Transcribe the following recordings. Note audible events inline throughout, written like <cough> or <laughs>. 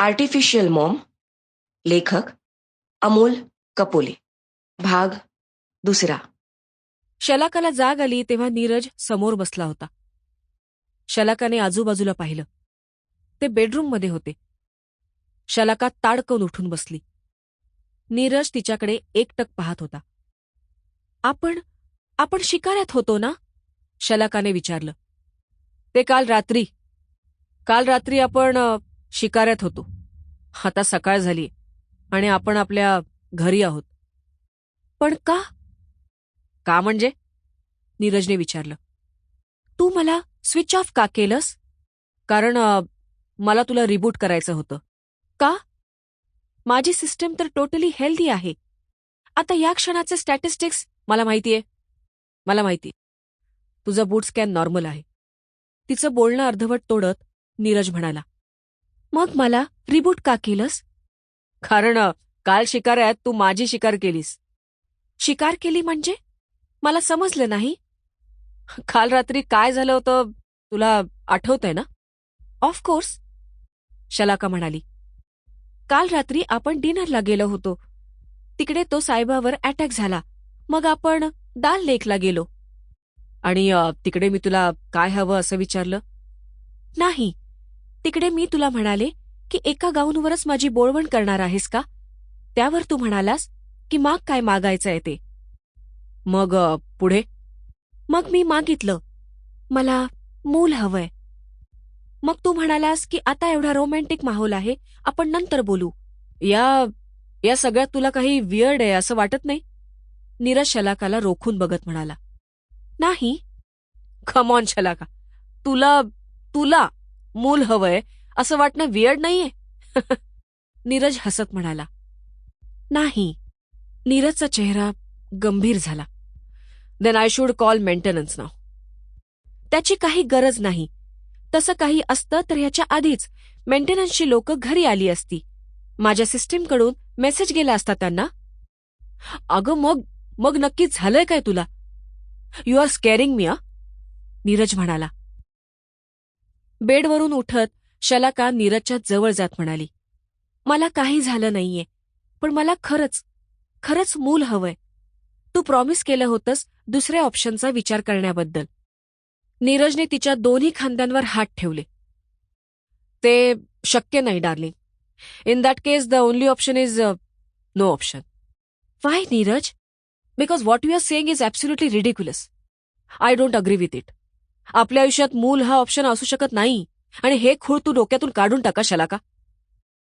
Artificial Maugham लेखक अमोल कपोले. भाग दुसरा. शलाकाला जाग आली तेव्हा नीरज समोर बसला होता. शलाकाने आजूबाजूला पाहिलं. ते बेडरूममध्ये होते. शलाका ताडकन उठून बसली. नीरज तिच्याकडे एकटक पाहत होता. आपण आपण शिकाऱ्यात होतो ना? शलाकाने विचारलं. ते काल रात्री. काल रात्री आपण शिकाऱ्यात होतो. आता सकाळ झाली आणि आपण आपल्या घरी आहोत. पण का? का म्हणजे? नीरजने विचारलं. तू मला स्विच ऑफ का केलंस? कारण मला तुला रिबूट करायचं होतं. का? माझी सिस्टम तर टोटली हेल्दी आहे. आता या क्षणाचे स्टॅटिस्टिक्स मला माहितीये. मला माहिती. तुझा बूट स्कॅन नॉर्मल आहे. तिचं बोलणं अर्धवट तोडत नीरज म्हणाला. मग मला रिबूट का केलंस? कारण काल शिकाऱ्यात तू माझी शिकार केलीस. शिकार केली म्हणजे? मला समजलं नाही. काल रात्री काय झालं होतं तुला आठवतंय ना? ऑफकोर्स शलाका म्हणाली. काल रात्री आपण डिनरला गेलो होतो. तिकडे तो साहेबावर अटॅक झाला. मग आपण दाल लेकला गेलो. आणि तिकडे मी तुला काय हवं असं विचारलं? नाही. तिकडे मी तुला म्हणाले की एका गाऊनवरच माझी बोळवण करणार आहेस का? त्यावर तू म्हणालास की माग काय मागायचंय ते. मग पुढे? मग मी मागितलं. मला मूल हवंय. मग तू म्हणालास की आता एवढा रोमॅन्टिक माहोल आहे आपण नंतर बोलू. या या सगळ्यात तुला काही वियर्ड आहे असं वाटत नाही? नीरज शलाकाला रोखून बघत म्हणाला. नाही. खमॉन शलाका. तुला तुला मूल हवंय असं वाटणं वियर्ड नाहीये. <laughs> नीरज हसत म्हणाला नाही. नीरजचा चेहरा गंभीर झाला. Then I should call maintenance नाव त्याची काही गरज नाही. तसं काही असतं तर ह्याच्या आधीच. मेंटेनन्सची लोक घरी आली असती. माझ्या सिस्टीमकडून मेसेज गेला असता त्यांना. अगं मग मग नक्की झालंय काय तुला? यू आर स्केअरिंग मी आ नीरज म्हणाला. बेडवरून उठत शलाका नीरजच्या जवळ जात म्हणाली मला काही झालं नाहीये पण मला खरंच खरंच मूल हवंय. तू प्रॉमिस केलं होतंस दुसऱ्या ऑप्शनचा विचार करण्याबद्दल. नीरजने तिच्या दोन्ही खांद्यांवर हात ठेवले. ते शक्य नाही darling in that case the only option is no option why Neeraj? Because what you are saying is absolutely ridiculous I don't agree with it आपल्या आयुष्यात मूल हा ऑप्शन असू शकत नाही. आणि हे खूळ तू डोक्यातून काढून टाका शलाका.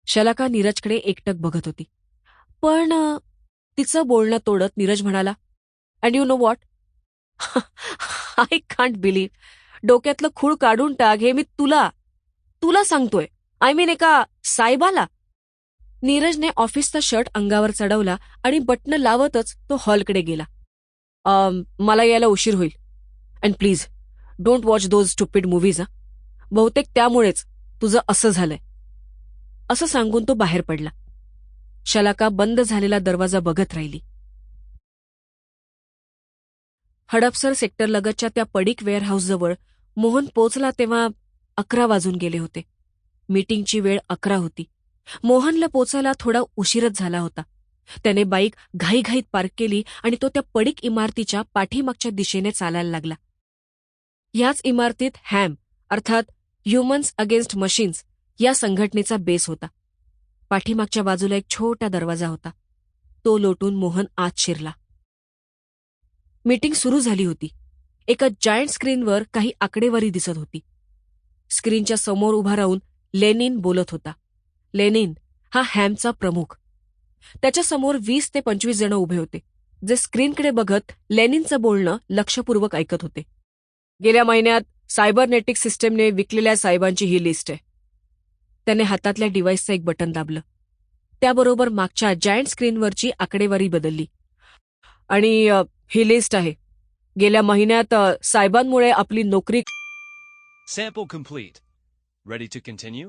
शलाका नीरजकडे एकटक बघत होती. पण तिचं बोलणं तोडत नीरज म्हणाला and you know what I can't believe डोक्यातलं खूळ काढून टाक हे मी तुला तुला सांगतोय. आय मीन एका साहेबाला. नीरजने ऑफिसचा शर्ट अंगावर चढवला आणि बटणं लावतच तो हॉलकडे गेला. मला यायला उशीर होईल. And please don't watch those stupid movies हा बहुतेक त्यामुळेच तुझं असं झालंय. असं सांगून तो बाहेर पडला. शलाका बंद झालेला दरवाजा बघत राहिली. हडपसर सेक्टरलगतच्या त्या पडीक वेअरहाऊसजवळ मोहन पोचला तेव्हा अकरा वाजून गेले होते. मीटिंगची वेळ अकरा होती. मोहनला पोचायला थोडा उशीरच झाला होता. त्याने बाईक घाईघाईत पार्क केली आणि तो त्या पडीक इमारतीच्या पाठीमागच्या दिशेने चालायला लागला. याच इमारतीत हॅम अर्थात ह्युमन्स अगेन्स्ट मशीन्स या संघटनेचा बेस होता. पाठीमागच्या बाजूला एक छोटा दरवाजा होता. तो लोटून मोहन आत शिरला. मीटिंग सुरू झाली होती. एका जायंट स्क्रीनवर काही आकडेवारी दिसत होती. स्क्रीनच्या समोर उभा राहून लेनिन बोलत होता. लेनिन हा हॅमचा प्रमुख. त्याच्यासमोर वीस ते पंचवीस जण उभे होते जे स्क्रीनकडे बघत लेनिनचं बोलणं लक्षपूर्वक ऐकत होते. गेल्या महिन्यात सायबरनेटिक सिस्टमने विकलेल्या साहेबांची ही लिस्ट आहे त्याने हातातल्या डिव्हाइसचं एक बटन दाबलं त्याबरोबर मागच्या जायंट स्क्रीनवरची आकडेवारी बदलली आणि ही लिस्ट आहे गेल्या महिन्यात साहेबांमुळे आपली नोकरी Sample complete. Ready to continue?